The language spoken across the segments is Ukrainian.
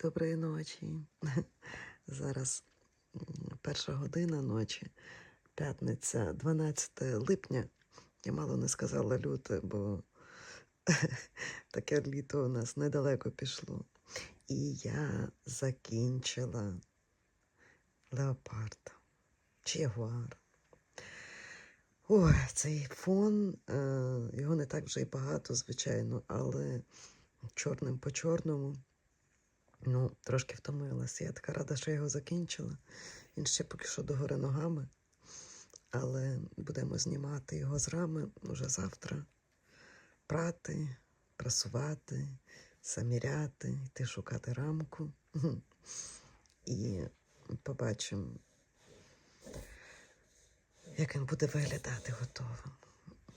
Доброї ночі. Зараз перша година ночі, п'ятниця, 12 липня. Я мало не сказала люте, бо таке літо у нас недалеко пішло. І я закінчила леопарда чи ягуар. Ой, цей фон, е, його не так вже й багато, звичайно, але чорним по чорному. Ну, трошки втомилася. Я така рада, що я його закінчила. Він ще поки що догори ногами. Але будемо знімати його з рами уже завтра. Прати, прасувати, заміряти, йти шукати рамку. І побачимо, як він буде виглядати готовим.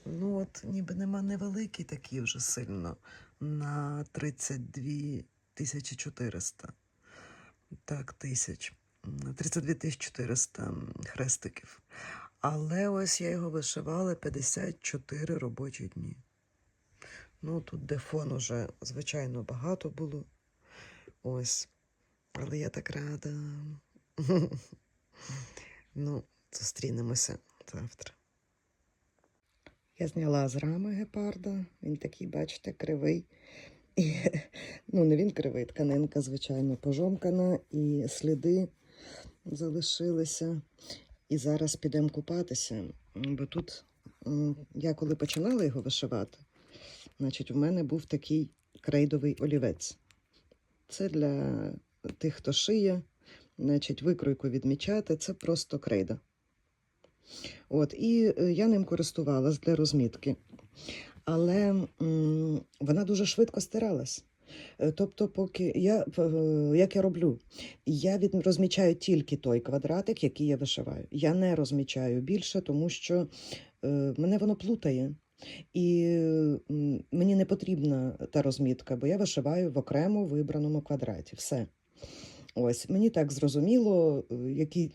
Ну, от, ніби нема невеликий такий вже сильно на 32 тисячі 400. Так, тисяч. 32 тисячі 400 хрестиків. Але ось я його вишивала 54 робочі дні. Ну, тут де фон уже, звичайно, багато було. Ось. Але я так рада. ну, зустрінемося завтра. Я зняла з рами гепарда. Він такий, бачите, кривий. І, ну, не він кривий, тканинка, звичайно, пожомкана, і сліди залишилися. І зараз підемо купатися. Бо тут я коли починала його вишивати, значить, у мене був такий крейдовий олівець. Це для тих, хто шиє, значить, викройку відмічати, це просто крейда. От, і е, я ним користувалась для розмітки. Але вона дуже швидко стиралась. Е, Тобто, поки я е, як я роблю, я від, розмічаю тільки той квадратик, який я вишиваю. Я не розмічаю більше, тому що е, мене воно плутає. І мені не потрібна та розмітка, бо я вишиваю в окремо вибраному квадраті. Все. Ось мені так зрозуміло, який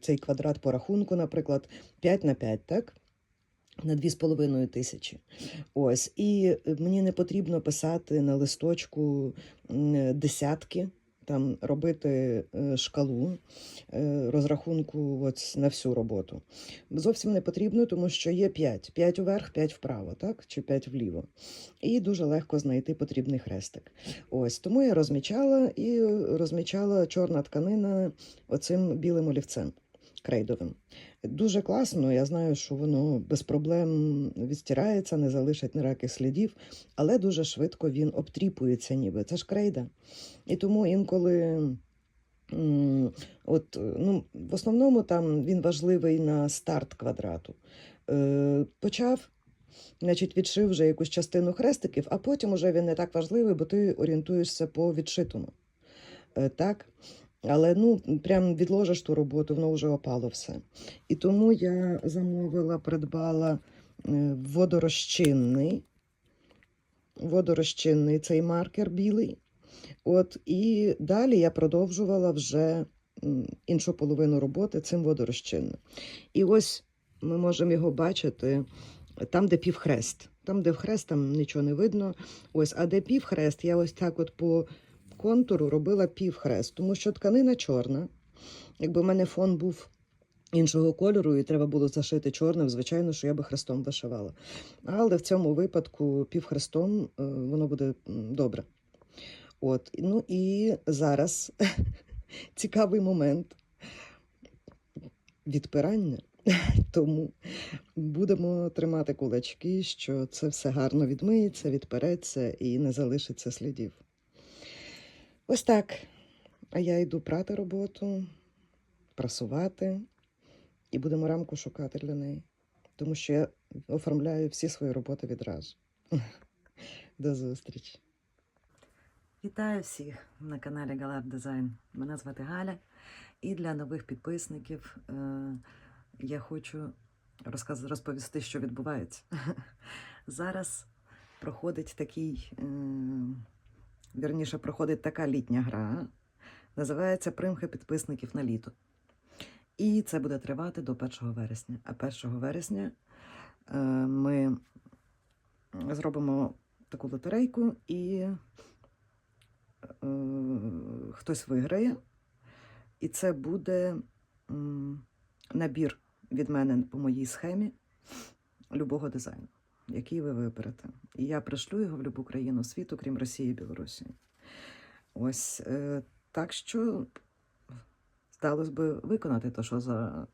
цей квадрат по рахунку, наприклад, 5 на 5, так? На 2,5 тисячі. Ось. І е, мені не потрібно писати на листочку десятки, там робити е, шкалу е, розрахунку от на всю роботу. Зовсім не потрібно, тому що є 5. 5 вверх, 5 вправо, так? Чи 5 вліво. І дуже легко знайти потрібний хрестик. Ось тому я розмічала і розмічала чорна тканина оцим білим олівцем крейдовим. Дуже класно, я знаю, що воно без проблем відстирається, не залишить ніяких слідів, але дуже швидко він обтріпується, ніби. Це ж крейда. І тому інколи. От, ну, в основному там він важливий на старт квадрату. Е, почав, значить, відшив вже якусь частину хрестиків, а потім уже він не так важливий, бо ти орієнтуєшся по відшитому. Е, так? Але ну, прям відложиш ту роботу, воно вже опало все. І тому я замовила, придбала е, водорозчинний, водорозчинний цей маркер білий. От, і далі я продовжувала вже іншу половину роботи цим водорозчинним. І ось ми можемо його бачити там, де півхрест. Там, де в хрест, там нічого не видно. Ось, а де півхрест, я ось так от по контуру робила півхрест, тому що тканина чорна. Якби в мене фон був іншого кольору, і треба було зашити чорним, звичайно, що я би хрестом вишивала. Але в цьому випадку півхрестом е, воно буде добре. От, ну і зараз цікавий момент відпирання. Тому будемо тримати кулачки, що це все гарно відмиється, відпереться і не залишиться слідів. Ось так. А я йду прати роботу, прасувати і будемо рамку шукати для неї. Тому що я оформляю всі свої роботи відразу. До зустрічі. Вітаю всіх на каналі Галар Дизайн. Мене звати Галя. І для нових підписників е, я хочу розказ... розповісти, що відбувається. Зараз проходить такий. Е, вірніше, проходить така літня гра. Називається Примхи підписників на літо. І це буде тривати до 1 вересня. А 1 вересня е, ми зробимо таку лотерейку, і е, хтось виграє, і це буде набір від мене по моїй схемі любого дизайну, який ви виберете. І я пришлю його в будь-яку країну світу, крім Росії і Білорусі. Ось е, так що здалось би виконати те, що за,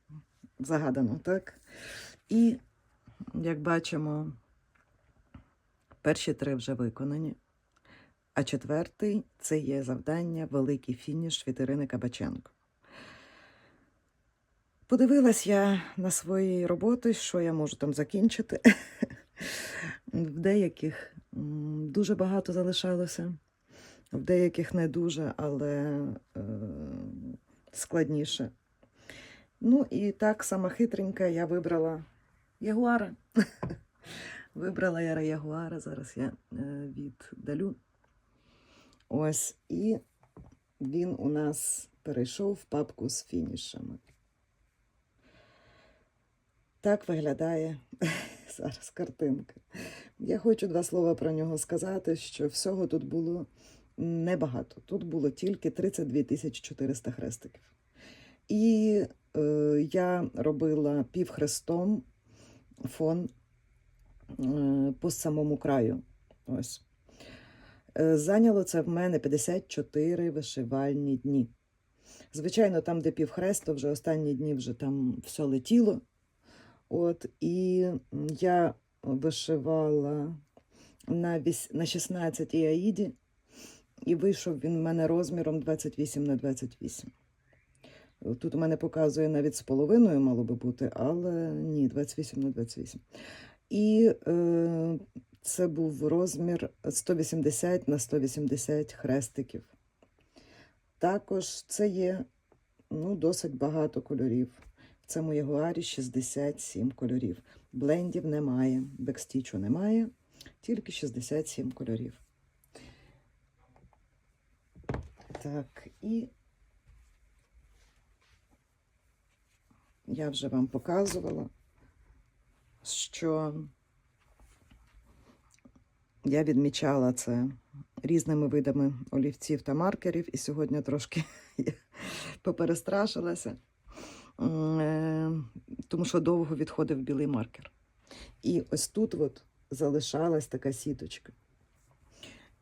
загадано, так? І як бачимо, перші три вже виконані. А четвертий це є завдання Великий фініш від Ірини Кабаченко. Подивилась я на свої роботи, що я можу там закінчити. В деяких дуже багато залишалося, в деяких не дуже, але е, складніше. Ну і так, сама хитренька, я вибрала ягуара. Вибрала я ягуара, зараз я е, віддалю. Ось, і він у нас перейшов в папку з фінішами. Так виглядає зараз картинка. Я хочу два слова про нього сказати, що всього тут було небагато. Тут було тільки 32 400 хрестиків. І е, я робила півхрестом фон е, по самому краю. Ось. Е, Зайняло це в мене 54 вишивальні дні. Звичайно, там, де півхресту, вже останні дні вже там все летіло. От, і я вишивала на, віс... на 16 аїді, і вийшов він в мене розміром 28 на 28. Тут у мене показує навіть з половиною мало би бути, але ні, 28 на 28. І е, це був розмір 180 на 180 хрестиків. Також це є ну, досить багато кольорів. В цьому ягуарі 67 кольорів. Блендів немає, бекстічу немає, тільки 67 кольорів. Так, і я вже вам показувала, що я відмічала це різними видами олівців та маркерів, і сьогодні трошки поперестрашилася, тому що довго відходив білий маркер. І ось тут от залишалась така сіточка.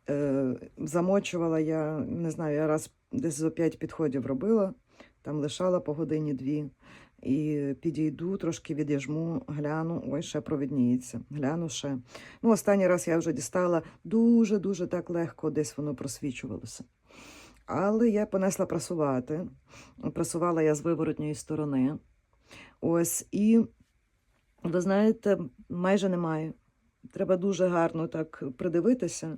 Е, Замочувала я, не знаю, я раз десь за п'ять підходів робила, там лишала по годині дві. І підійду, трошки відіжму, гляну, ой, ще провідніється. Гляну ще. Ну, останній раз я вже дістала дуже-дуже так легко, десь воно просвічувалося. Але я понесла прасувати. Прасувала я з виворотньої сторони. Ось, і ви знаєте, майже немає. Треба дуже гарно так придивитися,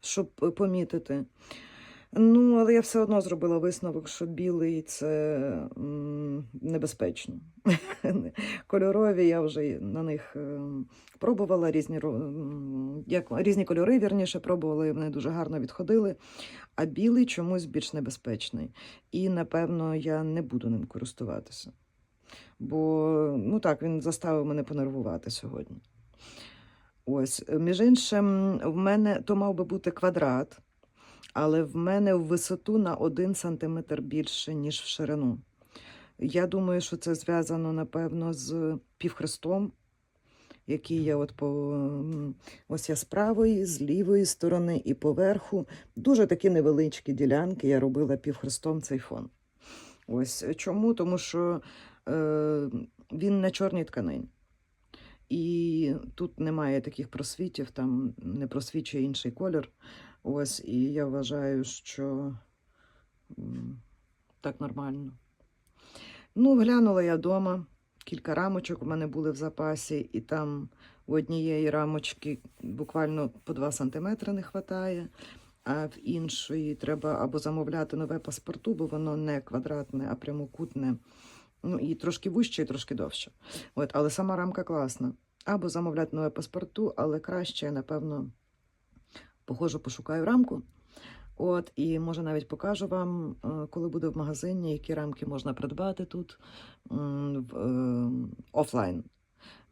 щоб помітити. Ну, але я все одно зробила висновок, що білий це небезпечно. Кольорові я вже на них е, пробувала різні, як, різні кольори, вірніше, пробувала, і вони дуже гарно відходили. А білий чомусь більш небезпечний. І, напевно, я не буду ним користуватися. Бо, ну так, він заставив мене понервувати сьогодні. Ось, між іншим, в мене то мав би бути квадрат, але в мене в висоту на 1 см більше, ніж в ширину. Я думаю, що це зв'язано, напевно, з півхрестом, який я от по ось я з правої, з лівої сторони і поверху. Дуже такі невеличкі ділянки я робила півхрестом цей фон. Ось чому? Тому що е, він на чорній тканині. І тут немає таких просвітів, там не просвічує інший колір. Ось, і я вважаю, що так нормально. Ну, глянула я вдома. Кілька рамочок у мене були в запасі, і там у однієї рамочки буквально по 2 см не вистачає, а в іншої треба або замовляти нове паспорту, бо воно не квадратне, а прямокутне. Ну, і трошки вужче, і трошки довше. От, але сама рамка класна. Або замовляти нове паспорту, але краще, напевно, походжу, пошукаю рамку. От, і може навіть покажу вам, е, коли буду в магазині, які рамки можна придбати тут е, офлайн.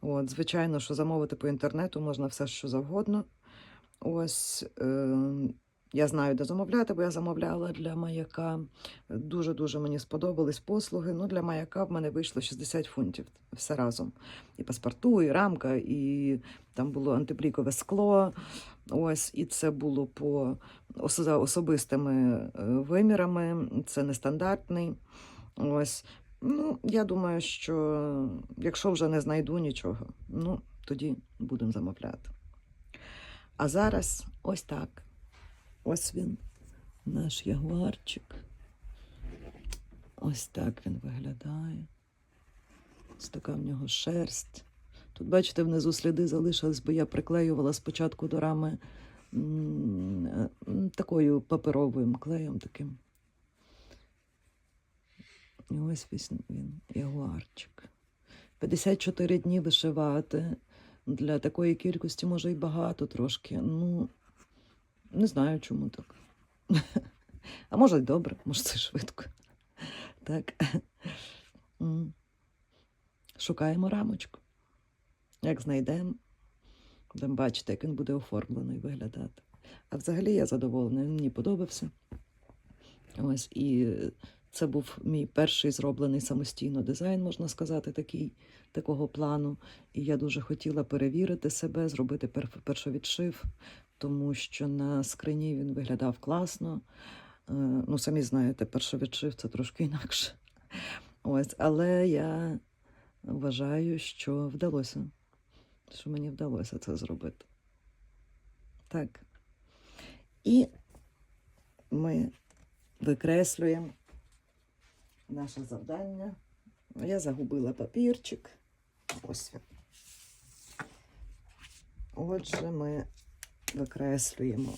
От, звичайно, що замовити по інтернету можна все, що завгодно. Ось, е, Я знаю, де замовляти, бо я замовляла для маяка. Дуже-дуже мені сподобались послуги. Ну, для маяка в мене вийшло 60 фунтів все разом. І паспорту, і рамка, і там було антиблікове скло. Ось, і це було по особистими е, вимірами. Це нестандартний. Ось. Ну, я думаю, що якщо вже не знайду нічого, ну тоді будемо замовляти. А зараз ось так. Ось він, наш ягуарчик. Ось так він виглядає. Ось така в нього шерсть. Тут, бачите, внизу сліди залишились, бо я приклеювала спочатку до рами такою паперовим клеєм таким. І ось він ягуарчик. 54 дні вишивати. Для такої кількості може і багато трошки. Ну, не знаю, чому так. А може, й добре, може, це швидко. Так. Шукаємо рамочку. Як знайдемо, будемо бачити, як він буде оформлений виглядати. А взагалі я задоволена, він мені подобався. Ось і це був мій перший зроблений самостійно дизайн, можна сказати, такий, такого плану. І я дуже хотіла перевірити себе, зробити пер- першовідшив, тому що на скрині він виглядав класно. Е, Ну, самі знаєте, першовідшив це трошки інакше. Ось, але я вважаю, що вдалося, що мені вдалося це зробити. Так. І ми викреслюємо наше завдання. Я загубила папірчик. Ось він. Отже, ми викреслюємо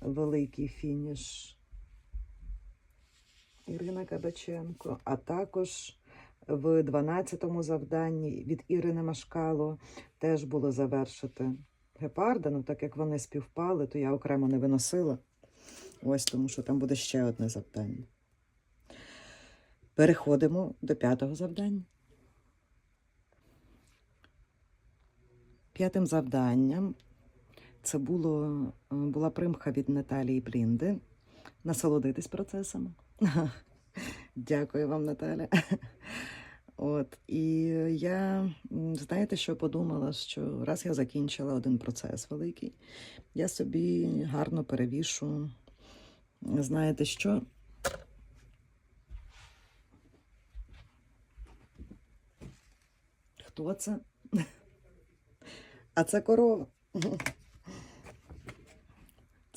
великий фініш Ірина Кабаченко, а також в 12-му завданні від Ірини Машкало теж було завершити гепарда. Ну, так як вони співпали, то я окремо не виносила. Ось тому, що там буде ще одне завдання. Переходимо до п'ятого завдання. П'ятим завданням це було, е, була примха від Наталії Брінди. Насолодитись процесами. Дякую вам, Наталя. От, і я, знаєте, що подумала, що раз я закінчила один процес великий, я собі гарно перевішу. Знаєте що? Хто це? А це корова.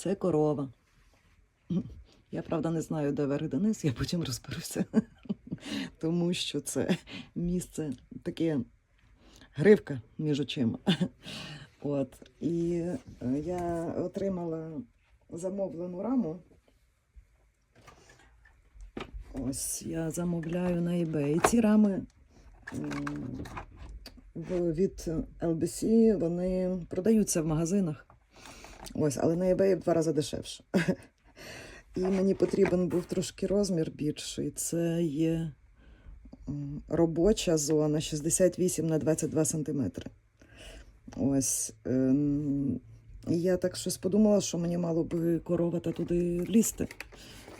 Це корова. Я правда не знаю, де верх Денис, я потім розберуся. Тому що це місце таке гривка між очима. От. І е, я отримала замовлену раму. Ось я замовляю на eBay. Ці рами від LBC вони продаються в магазинах. Ось, але на eBay в два рази дешевше. І мені потрібен був трошки розмір більший. Це є робоча зона 68 на 22 сантиметри. Ось. ем, І я так щось подумала, що мені мало би корова та туди лізти.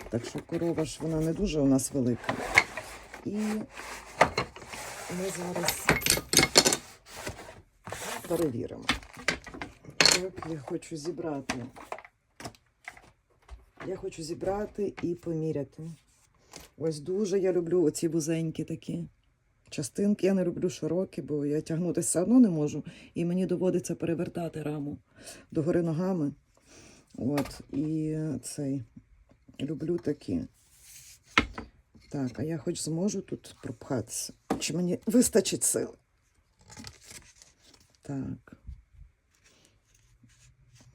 Так що корова ж вона не дуже у нас велика. І ми зараз перевіримо. Я хочу зібрати. Я хочу зібрати і поміряти. Ось дуже я люблю оці вузенькі такі частинки. Я не люблю широкі, бо я тягнути все одно не можу. І мені доводиться перевертати раму догори ногами. От, і цей люблю такі. Так, а я хоч зможу тут пропхатися. Чи мені вистачить сил? Так.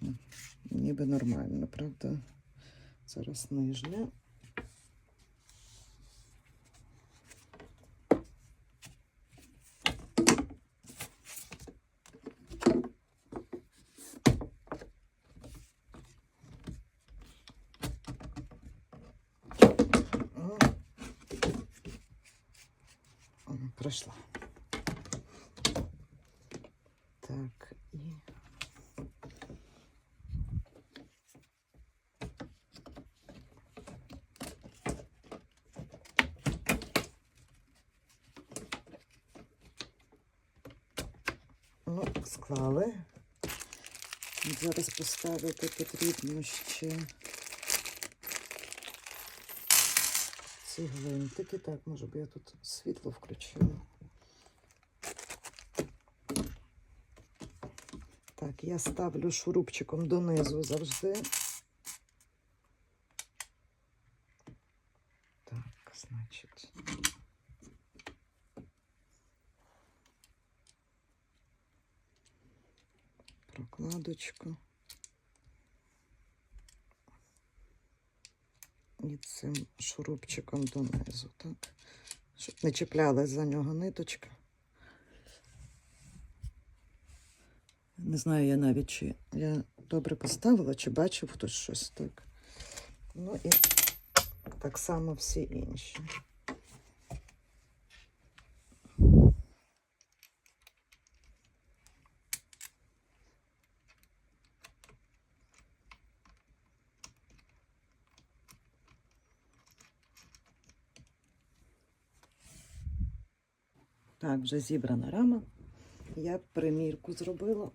М, Ніби нормально, правда? Зараз нижня. М. М, Пройшла. Так, і. Ну, склали. Зараз поставити потрібно ще ці гвинтики. Так, може би я тут світло включила. Так, я ставлю шурупчиком донизу завжди. Так, значить. Прокладочку. Цим шурупчиком донизу, так? Щоб не чіплялась за нього ниточка. Не знаю я навіть, чи я добре поставила, чи бачив хтось щось так. Ну і так само всі інші. Так, вже зібрана рама. Я примірку зробила.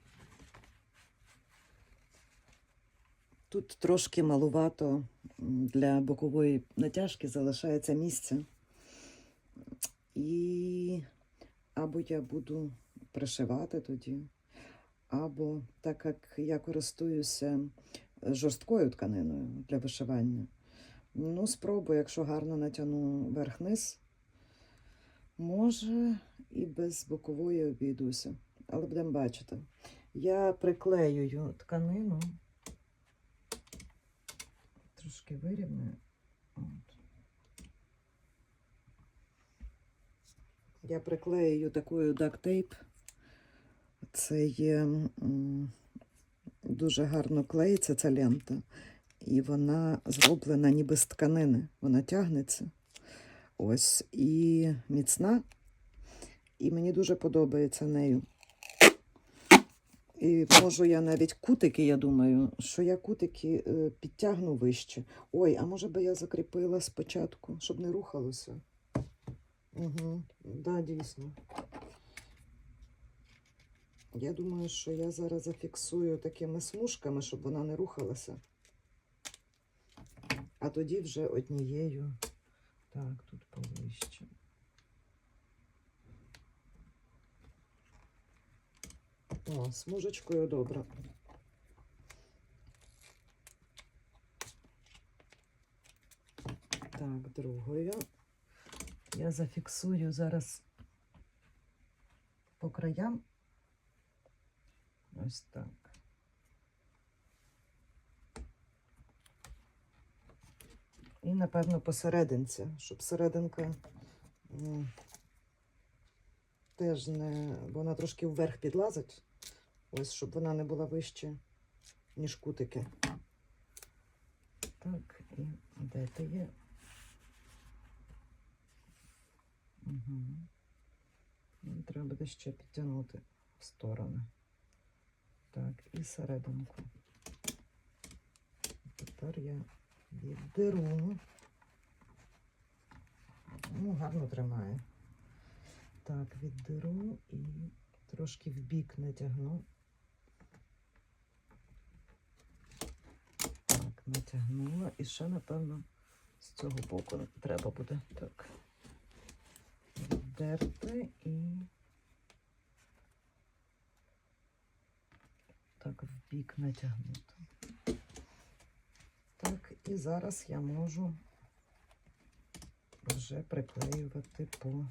Тут трошки малувато для бокової натяжки залишається місце. І або я буду пришивати тоді, або так як я користуюся жорсткою тканиною для вишивання. Ну, спробую, якщо гарно натягну верх-низ, може і без бокової обійдуся. Але будемо бачити. Я приклеюю тканину. Трошки вирівнюю. От. Я приклеюю такою дактейп. Це є дуже гарно клеїться ця лента. І вона зроблена ніби з тканини. Вона тягнеться. Ось і міцна. І мені дуже подобається нею. І можу я навіть кутики, я думаю, що я кутики е, підтягну вище. Ой, а може би я закріпила спочатку, щоб не рухалося. Угу, да, дійсно. Я думаю, що я зараз зафіксую такими смужками, щоб вона не рухалася. А тоді вже однією. Так, тут повище. О, смужечкою добре. Так, другою. Я зафіксую зараз по краям. Ось так. І, напевно, посерединці, щоб серединка теж не. бо вона трошки вверх підлазить. Ось, щоб вона не була вище, ніж кутики. Так, і де ти є? Угу. Треба буде ще підтягнути в сторони. Так, і серединку. Тепер я віддеру. Ну, гарно тримає. Так, віддеру і трошки в бік натягну. Так, натягнула. І ще, напевно, з цього боку треба буде так. Віддерти і так в бік натягнути. Так, і зараз я можу вже приклеювати по,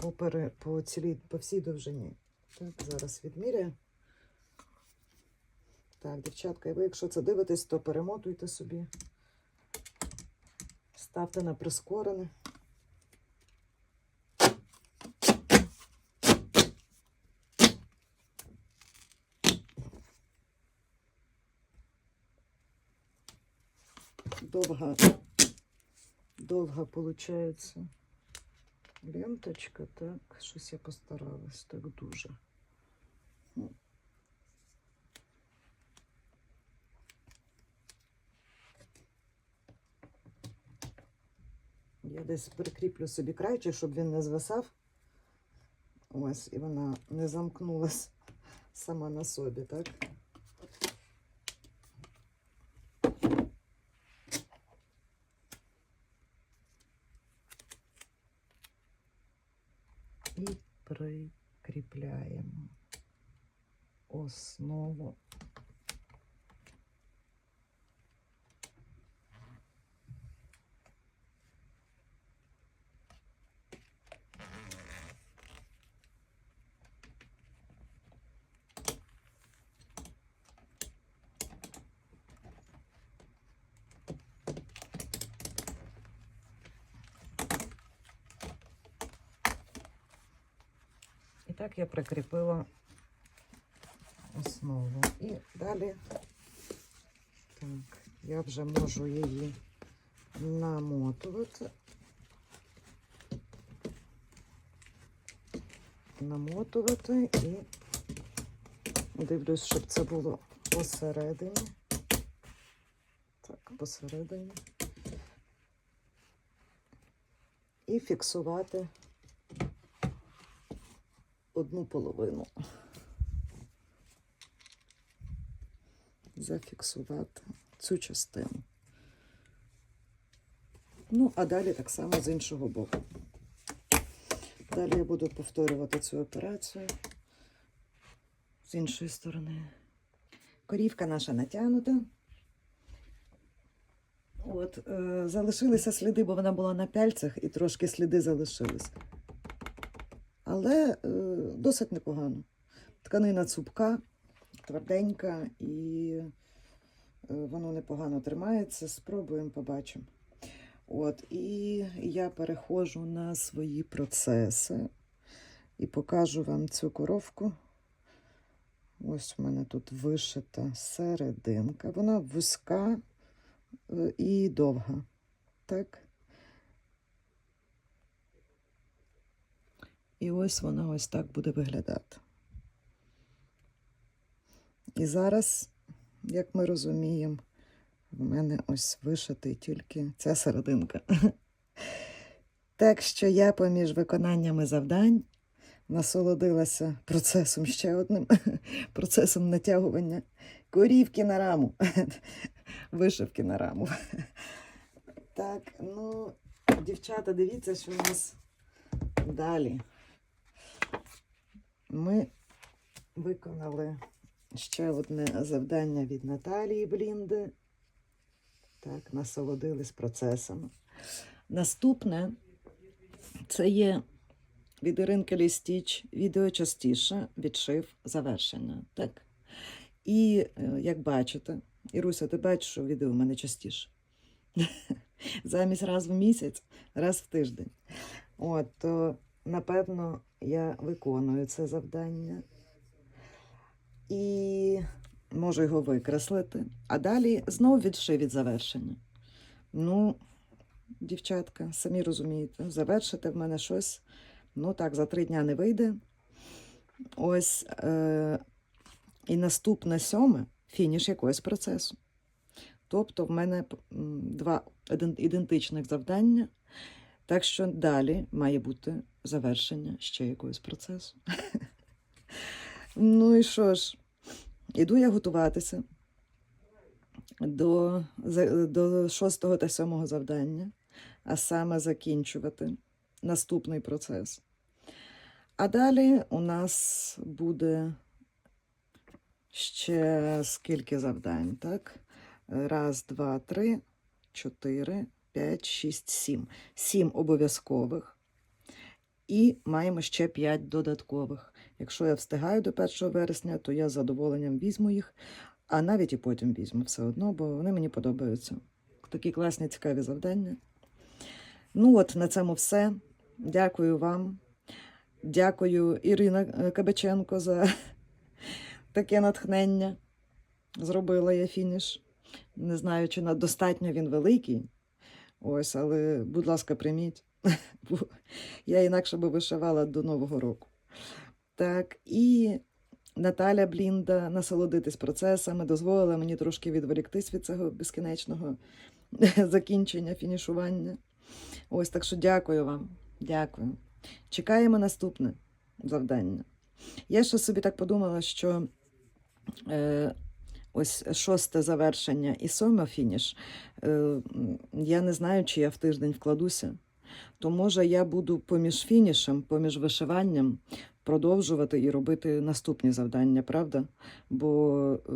по, пере, по, цілій, по всій довжині. Так, зараз відміряю. Так, дівчатка, і ви, якщо це дивитесь, то перемотуйте собі. Ставте на прискорене. довга, довга получається ленточка, так, щось я постаралась так дуже. Я десь прикріплю собі крайчик, щоб він не звисав. Ось, і вона не замкнулась сама на собі, так? І прикріпляємо основу. І так я прикріпила основу. І далі так, я вже можу її намотувати. Намотувати і дивлюсь, щоб це було посередині. Так, посередині. І фіксувати одну половину. Зафіксувати цю частину. Ну, а далі так само з іншого боку. Далі я буду повторювати цю операцію з іншої сторони. Корівка наша натягнута. От, е, залишилися сліди, бо вона була на пяльцях, і трошки сліди залишились. Але е, досить непогано. Тканина цупка, тверденька, і е, воно непогано тримається. Спробуємо, побачимо. От, і я переходжу на свої процеси і покажу вам цю коровку. Ось у мене тут вишита серединка. Вона вузька е, і довга. Так. І ось вона ось так буде виглядати. І зараз, як ми розуміємо, в мене ось вишитий тільки ця серединка. Так що я поміж виконаннями завдань насолодилася процесом ще одним процесом натягування корівки на раму, вишивки на раму. Так, ну, дівчата, дивіться, що у нас далі. Ми виконали ще одне завдання від Наталії Блінди. Так, насолодились процесами. Наступне це є від Іринки Лістіч відео частіше відшив завершення. Так. І е, як бачите, Іруся, ти бачиш, що відео в мене частіше. Замість раз в місяць, раз в тиждень. От, то, напевно, я виконую це завдання і можу його викреслити. А далі знову відшив від завершення. Ну, дівчатка, самі розумієте, завершити в мене щось. Ну так, за три дня не вийде. Ось е- і наступне сьоме фініш якогось процесу. Тобто, в мене два ідентичних завдання. Так що далі має бути завершення ще якогось процесу. Ну і що ж, іду я готуватися до, до шостого та сьомого завдання, а саме закінчувати наступний процес. А далі у нас буде ще скільки завдань, так? Раз, два, три, чотири, п'ять, шість, сім. Сім обов'язкових. І маємо ще п'ять додаткових. Якщо я встигаю до 1 вересня, то я з задоволенням візьму їх, а навіть і потім візьму все одно, бо вони мені подобаються. Такі класні, цікаві завдання. Ну от, на цьому все. Дякую вам. Дякую Ірина е, Кабаченко за таке натхнення. Зробила я фініш. Не знаю, чи достатньо він великий. Ось, але, будь ласка, прийміть. Я інакше би вишивала до Нового року. Так, і Наталя Блінда насолодитись процесами, дозволила мені трошки відволіктись від цього безкінечного закінчення, фінішування. Ось так що дякую вам. Дякую. Чекаємо наступне. завдання. Я ще собі так подумала, що е, ось шосте завершення і сьоме фініш. Е, я не знаю, чи я в тиждень вкладуся. То може я буду поміж фінішем, поміж вишиванням продовжувати і робити наступні завдання, правда? Бо е,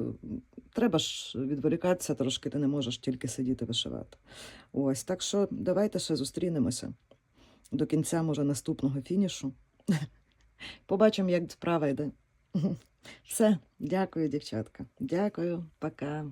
треба ж відволікатися трошки, ти не можеш тільки сидіти вишивати. Ось так що давайте ще зустрінемося до кінця, може, наступного фінішу. Побачимо, як справа йде. Все, дякую, дівчатка. Дякую, пока.